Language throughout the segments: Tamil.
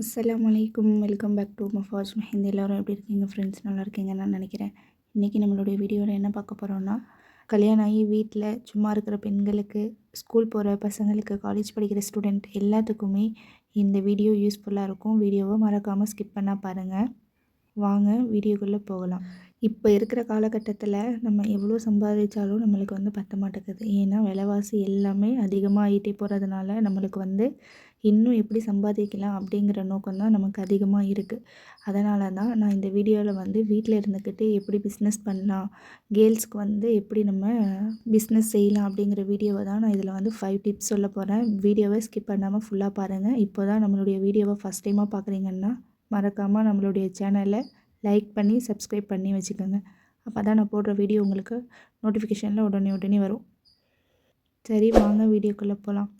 அஸ்லாம் அலைக்கும். Welcome back to Mafaj Mehndi. எல்லோரும் எப்படி இருக்கீங்க? ஃப்ரெண்ட்ஸ் நல்லா இருக்கீங்கன்னு நான் நினைக்கிறேன். இன்றைக்கி நம்மளுடைய வீடியோவில் என்ன பார்க்க போகிறோன்னா கல்யாணம் ஆகி வீட்டில் சும்மா இருக்கிற பெண்களுக்கு ஸ்கூல் போகிற பசங்களுக்கு காலேஜ் படிக்கிற ஸ்டூடெண்ட் எல்லாத்துக்குமே இந்த வீடியோ யூஸ்ஃபுல்லாக இருக்கும். வீடியோவை மறக்காமல் ஸ்கிப் பண்ணால் பாருங்கள் வாங்க வீடியோக்குள்ளே போகலாம். இப்போ இருக்கிற காலகட்டத்தில் நம்ம எவ்வளோ சம்பாதிச்சாலும் நம்மளுக்கு வந்து பத்த மாட்டேங்குது. ஏன்னா விலைவாசி எல்லாமே அதிகமாக ஆகிட்டே போகிறதுனால நம்மளுக்கு வந்து இன்னும் எப்படி சம்பாதிக்கலாம் அப்படிங்கிற நோக்கம் தான் நமக்கு அதிகமாக இருக்குது அதனால தான் நான் இந்த வீடியோவில் வந்து வீட்டில் இருந்துக்கிட்டு எப்படி பிஸ்னஸ் பண்ணலாம் கேர்ள்ஸ்க்கு வந்து எப்படி நம்ம பிஸ்னஸ் செய்யலாம் அப்படிங்கிற வீடியோவை தான் நான் இதில் வந்து ஃபைவ் டிப்ஸ் சொல்ல போகிறேன் வீடியோவை ஸ்கிப் பண்ணாமல் ஃபுல்லாக பாருங்கள் இப்போ தான் நம்மளுடைய வீடியோவை ஃபஸ்ட் டைமாக பார்க்குறீங்கன்னா மறக்காமல் நம்மளுடைய சேனலை லைக் பண்ணி சப்ஸ்கிரைப் பண்ணி வச்சுக்கோங்க. அப்போ தான் நான் போடுற வீடியோ உங்களுக்கு நோட்டிஃபிகேஷனில் உடனே உடனே வரும். சரி வாங்க வீடியோக்குள்ளே போகலாம்.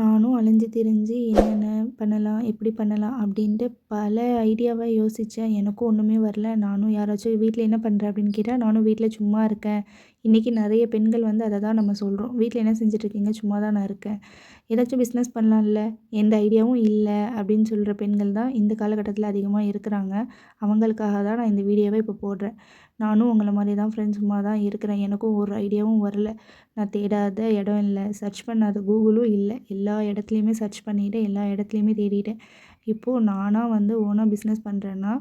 நானும் அலைஞ்சு திரிஞ்சு என்னென்ன பண்ணலாம்? எப்படி பண்ணலாம்? அப்படின்ட்டு பல ஐடியாவை யோசித்தேன் எனக்கும் ஒன்றுமே வரல. நானும் யாராச்சும் வீட்டில் என்ன பண்ணுற அப்படின்னு கேட்டால் நானும் வீட்டில் சும்மா இருக்கேன். இன்றைக்கி நிறைய பெண்கள் வந்து அதை தான் நம்ம சொல்கிறோம் வீட்டில் என்ன செஞ்சுட்ருக்கீங்க சும்மா தான் நான் இருக்கேன். ஏதாச்சும் பிஸ்னஸ் பண்ணலாம்ல? எந்த ஐடியாவும் இல்லை. அப்படின்னு சொல்கிற பெண்கள் தான் இந்த காலகட்டத்தில் அதிகமாக இருக்கிறாங்க. அவங்களுக்காக தான் நான் இந்த வீடியோவை இப்போ போடுறேன். நானும் உங்களை மாதிரி தான் ஃப்ரெண்ட்ஸ் சும்மா தான் இருக்கிறேன். எனக்கும் ஒரு ஐடியாவும் வரல. நான் தேடாத இடம் இல்லை. சர்ச் பண்ணாத கூகுளும் இல்லை. எல்லா இடத்துலையுமே சர்ச் பண்ணிவிட்டு எல்லா இடத்துலையுமே தேடிட்டேன். இப்போது நானாக வந்து ஓனாக பிஸ்னஸ் பண்ணுறேன்னா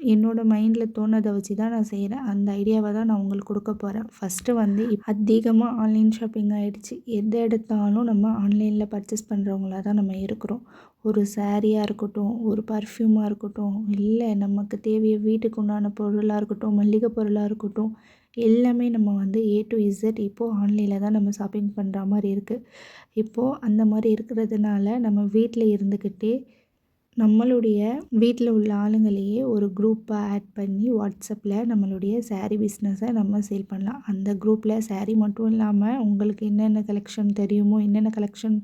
என்னோடய மைண்டில் தோணுதை வச்சு தான் நான் செய்கிறேன் அந்த ஐடியாவை தான் நான் உங்களுக்கு கொடுக்க போகிறேன் ஃபஸ்ட்டு வந்து இப் அதிகமாக ஆன்லைன் ஷாப்பிங் ஆகிடுச்சு எதை எடுத்தாலும் நம்ம ஆன்லைனில் பர்ச்சேஸ் பண்ணுறவங்களா தான் நம்ம இருக்கிறோம். ஒரு சாரியாக இருக்கட்டும் ஒரு பர்ஃப்யூமாக இருக்கட்டும் இல்லை நமக்கு தேவைய வீட்டுக்கு உண்டான பொருளாக இருக்கட்டும் மளிகை பொருளாக இருக்கட்டும் எல்லாமே நம்ம வந்து ஏ டு இசட் இப்போது ஆன்லைனில் தான் நம்ம ஷாப்பிங் பண்ணுற மாதிரி இருக்குது இப்போது அந்த மாதிரி இருக்கிறதுனால நம்ம வீட்டில் இருந்துக்கிட்டே நம்மளுடைய வீட்டில் உள்ள ஆளுங்களையே ஒரு குரூப்பை ஆட் பண்ணி வாட்ஸ்அப்பில் நம்மளுடைய சேரீ பிஸ்னஸை நம்ம சேல் பண்ணலாம். அந்த குரூப்பில் சேரீ மட்டும் இல்லாமல் உங்களுக்கு என்னென்ன கலெக்ஷன் தெரியுமோ என்னென்ன கலெக்ஷன்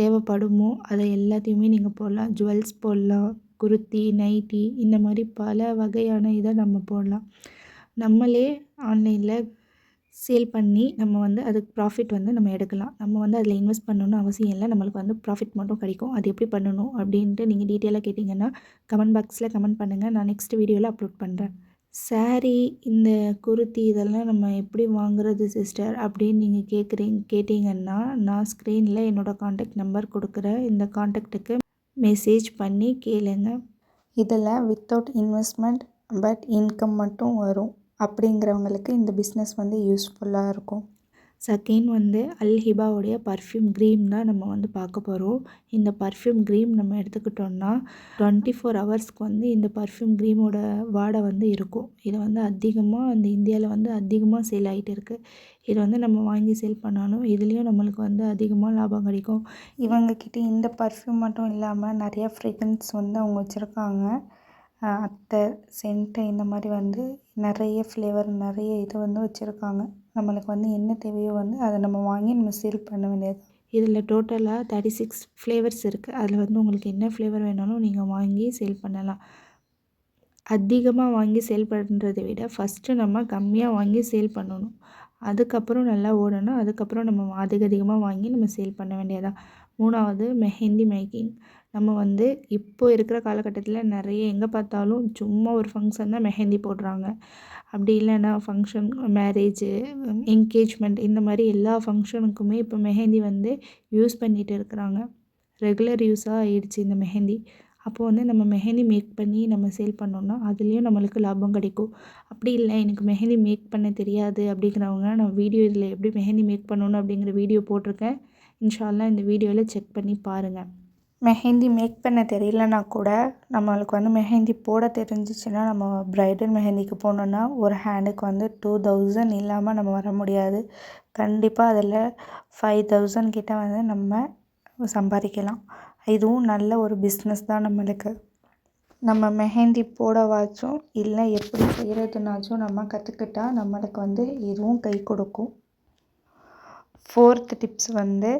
தேவைப்படுமோ அதை எல்லாத்தையுமே நீங்கள் போடலாம். ஜுவல்ஸ் போடலாம் குருத்தி நைட்டி இந்த மாதிரி பல வகையான இதை நம்ம போடலாம். நம்மளே ஆன்லைனில் சேல் பண்ணி நம்ம வந்து அதுக்கு ப்ராஃபிட் வந்து நம்ம எடுக்கலாம். நம்ம வந்து அதில் இன்வெஸ்ட் பண்ணணும்னு அவசியம் இல்லை. நம்மளுக்கு வந்து ப்ராஃபிட் மட்டும் கிடைக்கும். அது எப்படி பண்ணணும் அப்படின்ட்டு நீங்கள் டீட்டெயிலாக கேட்டிங்கன்னா கமெண்ட் பாக்ஸில் கமெண்ட் பண்ணுங்கள் நான் நெக்ஸ்ட் வீடியோவில் அப்லோட் பண்ணுறேன் சாரீ இந்த குருத்தி இதெல்லாம் நம்ம எப்படி வாங்குறது சிஸ்டர் அப்படின்னு நீங்கள் கேட்குறீங்க கேட்டிங்கன்னா நான் ஸ்க்ரீனில் என்னோடய காண்டாக்ட் நம்பர் கொடுக்குறேன் இந்த காண்டாக்டுக்கு மெசேஜ் பண்ணி கேளுங்க. இதில் வித்தவுட் இன்வெஸ்ட்மெண்ட் பட் இன்கம் மட்டும் வரும். அப்படிங்கிறவங்களுக்கு இந்த பிஸ்னஸ் வந்து யூஸ்ஃபுல்லாக இருக்கும். செகண்ட் வந்து அல்ஹிபாவுடைய பர்ஃப்யூம் க்ரீம் தான் நம்ம வந்து பார்க்க போகிறோம் இந்த பர்ஃப்யூம் க்ரீம் நம்ம எடுத்துக்கிட்டோம்னா டுவெண்ட்டி ஃபோர் ஹவர்ஸ்க்கு வந்து இந்த பர்ஃப்யூம் க்ரீமோட வாடை வந்து இருக்கும். இது வந்து அதிகமாக இந்த இந்தியாவில் வந்து அதிகமாக சேல் ஆகிட்டு இருக்குது இது வந்து நம்ம வாங்கி சேல் பண்ணாலும் இதுலேயும் நம்மளுக்கு வந்து அதிகமாக லாபம் கிடைக்கும். இவங்கக்கிட்ட இந்த பர்ஃப்யூம் மட்டும் இல்லாமல் நிறைய ஃப்ரேக்ரன்ஸ் வந்து அவங்க வச்சுருக்காங்க. அத்தை சென்ட்டு இந்த மாதிரி வந்து நிறைய ஃப்ளேவர் நிறைய இது வந்து வச்சுருக்காங்க. நம்மளுக்கு வந்து என்ன தேவையோ வந்து அதை நம்ம வாங்கி நம்ம சேல் பண்ண வேண்டியது இதில் டோட்டலாக தேர்ட்டி சிக்ஸ் ஃப்ளேவர்ஸ் இருக்குது அதில் வந்து உங்களுக்கு என்ன ஃப்ளேவர் வேணாலும் நீங்கள் வாங்கி சேல் பண்ணலாம். அதிகமாக வாங்கி சேல் பண்ணுறதை விட ஃபஸ்ட்டு நம்ம கம்மியாக வாங்கி சேல் பண்ணணும். அதுக்கப்புறம் நல்லா ஓடணும். அதுக்கப்புறம் நம்ம அதிக அதிகமாக வாங்கி நம்ம சேல் பண்ண வேண்டியதான் மூணாவது மெஹந்தி மேக்கிங் நம்ம வந்து இப்போ இருக்கிற காலகட்டத்தில் நிறைய எங்கே பார்த்தாலும் சும்மா ஒரு ஃபங்க்ஷன் தான் மெஹந்தி போடுறாங்க. அப்படி இல்லைன்னா ஃபங்க்ஷன் மேரேஜு என்கேஜ்மெண்ட் இந்த மாதிரி எல்லா ஃபங்க்ஷனுக்குமே இப்போ மெஹந்தி வந்து யூஸ் பண்ணிகிட்டு இருக்கிறாங்க. ரெகுலர் யூஸாக ஆயிடுச்சு இந்த மெஹந்தி. அப்போது வந்து நம்ம மெஹந்தி மேக் பண்ணி நம்ம சேல் பண்ணோம்னா அதுலேயும் நம்மளுக்கு லாபம் கிடைக்கும். அப்படி இல்லை எனக்கு மெஹந்தி மேக் பண்ண தெரியாது அப்படிங்கிறவங்க நான் வீடியோ இதில் எப்படி மெஹந்தி மேக் பண்ணணும் அப்படிங்கிற வீடியோ போட்டிருக்கேன். இன்ஷால்லாம் இந்த வீடியோவில் செக் பண்ணி பாருங்கள் மெஹந்தி மேக் பண்ண தெரியலனா கூட நம்மளுக்கு வந்து மெஹந்தி போட தெரிஞ்சிச்சுன்னா நம்ம ப்ரைடல் மெஹந்திக்கு போனோன்னா ஒரு ஹேண்டுக்கு வந்து டூ தௌசண்ட் இல்லாமல் நம்ம வர முடியாது. கண்டிப்பாக அதில் ஃபைவ் தௌசண்ட் கிட்ட வந்து நம்ம சம்பாதிக்கலாம். இதுவும் நல்ல ஒரு பிஸ்னஸ் தான் நம்மளுக்கு. நம்ம மெஹந்தி போடவாச்சும் இல்லை எப்படி செய்கிறதுனாச்சும் நம்ம கற்றுக்கிட்டா நம்மளுக்கு வந்து இதுவும் கை கொடுக்கும். ஃபோர்த் டிப்ஸ் வந்து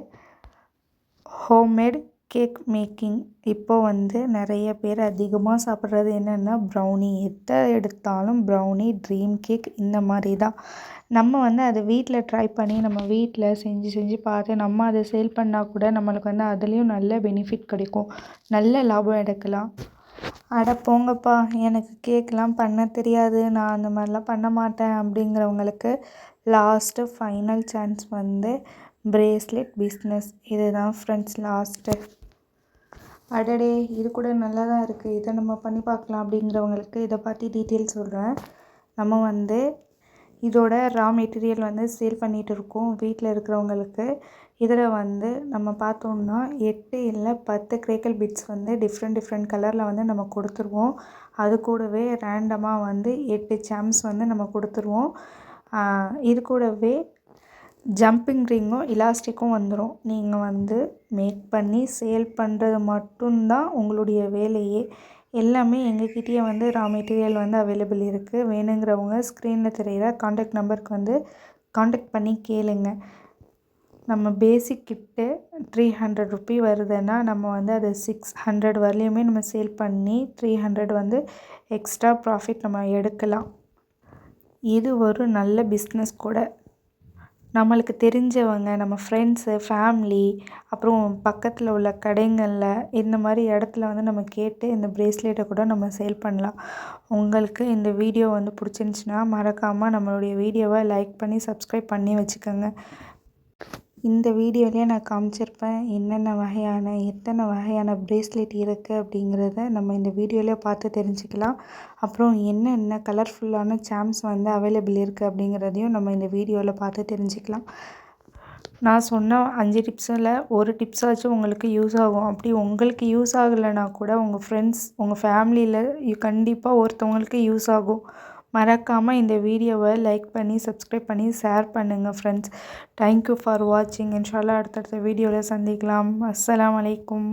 ஹோம்மேட் கேக் மேக்கிங் இப்போ வந்து நிறைய பேர் அதிகமாக சாப்பிட்றது என்னென்னா ப்ரௌனி எதை எடுத்தாலும் ப்ரௌனி ட்ரீம் கேக் இந்த மாதிரி தான் நம்ம வந்து அதை வீட்டில் ட்ரை பண்ணி நம்ம வீட்டில் செஞ்சு செஞ்சு பார்த்து நம்ம அதை சேல் பண்ணால் கூட நம்மளுக்கு வந்து அதுலேயும் நல்ல பெனிஃபிட் கிடைக்கும். நல்ல லாபம் எடுக்கலாம். அட போங்கப்பா எனக்கு கேக்லாம் பண்ண தெரியாது. நான் அந்த மாதிரிலாம் பண்ண மாட்டேன் அப்படிங்கிறவங்களுக்கு லாஸ்ட்டு ஃபைனல் சான்ஸ் வந்து பிரேஸ்லெட் பிஸ்னஸ் இதுதான் ஃப்ரெண்ட்ஸ் லாஸ்ட்டு அடடே இது கூட நல்லா தான் இருக்குது இதை நம்ம பண்ணி பார்க்கலாம் அப்படிங்கிறவங்களுக்கு இதை பற்றி டீட்டெயில் சொல்கிறேன் நம்ம வந்து இதோட ரா மெட்டீரியல் வந்து சேல் பண்ணிகிட்டு இருக்கோம் வீட்டில் இருக்கிறவங்களுக்கு. இதில் வந்து நம்ம பார்த்தோம்னா எட்டு இல்லை பத்து கிரேக்கல் பிட்ஸ் வந்து டிஃப்ரெண்ட் டிஃப்ரெண்ட் கலரில் வந்து நம்ம கொடுத்துருவோம். அது கூடவே ரேண்டமாக வந்து எட்டு சாம்ஸ் வந்து நம்ம கொடுத்துருவோம். இது கூடவே ஜம்பிங் ரிங்கும் இலாஸ்டிக்கும் வந்துடும் நீங்கள் வந்து மேக் பண்ணி சேல் பண்ணுறது மட்டும்தான் உங்களுடைய வேலையே. எல்லாமே எங்கக்கிட்டேயே வந்து ரா மெட்டீரியல் வந்து அவைலபிள் இருக்குது வேணுங்கிறவங்க ஸ்க்ரீனில் தெரிகிற காண்டாக்ட் நம்பருக்கு வந்து காண்டாக்ட் பண்ணி கேளுங்க. நம்ம basic kit three hundred rupee வருதுன்னா நம்ம வந்து அதை சிக்ஸ் ஹண்ட்ரட் வரலையுமே நம்ம சேல் பண்ணி த்ரீ ஹண்ட்ரட் வந்து எக்ஸ்ட்ரா ப்ராஃபிட் நம்ம எடுக்கலாம். இது ஒரு நல்ல பிஸ்னஸ் கூட. நம்மளுக்கு தெரிஞ்சவங்க நம்ம ஃப்ரெண்ட்ஸு ஃபேமிலி அப்புறம் பக்கத்தில் உள்ள கடைங்களில் இந்த மாதிரி இடத்துல வந்து நம்ம கேட்டு இந்த ப்ரேஸ்லெட்டை கூட நம்ம சேல் பண்ணலாம். உங்களுக்கு இந்த வீடியோ வந்து பிடிச்சிருந்துச்சின்னா மறக்காமல் நம்மளுடைய வீடியோவை லைக் பண்ணி சப்ஸ்கிரைப் பண்ணி வச்சுக்கோங்க. இந்த வீடியோலேயே நான் காமிச்சிருப்பேன் என்னென்ன வகையான எத்தனை வகையான ப்ரேஸ்லெட் இருக்குது அப்படிங்கிறத நம்ம இந்த வீடியோவிலே பார்த்து தெரிஞ்சுக்கலாம். அப்புறம் என்னென்ன கலர்ஃபுல்லான சாம்ஸ் வந்து அவைலபிள் இருக்குது அப்படிங்கிறதையும் நம்ம இந்த வீடியோவில் பார்த்து தெரிஞ்சுக்கலாம். நான் சொன்ன அஞ்சு டிப்ஸில் ஒரு டிப்ஸாச்சும் உங்களுக்கு யூஸ் ஆகும். அப்படி உங்களுக்கு யூஸ் ஆகலைன்னா கூட உங்கள் ஃப்ரெண்ட்ஸ் உங்கள் ஃபேமிலியில் கண்டிப்பாக ஒருத்தவங்களுக்கு யூஸ் ஆகும். மறக்காமல் இந்த வீடியோவை லைக் பண்ணி சப்ஸ்கிரைப் பண்ணி ஷேர் பண்ணுங்கள் ஃப்ரெண்ட்ஸ் தேங்க்யூ ஃபார் வாட்சிங் இன்ஷால்லா அடுத்தடுத்த வீடியோவில் சந்திக்கலாம். அஸ்லாம் வலைக்கும்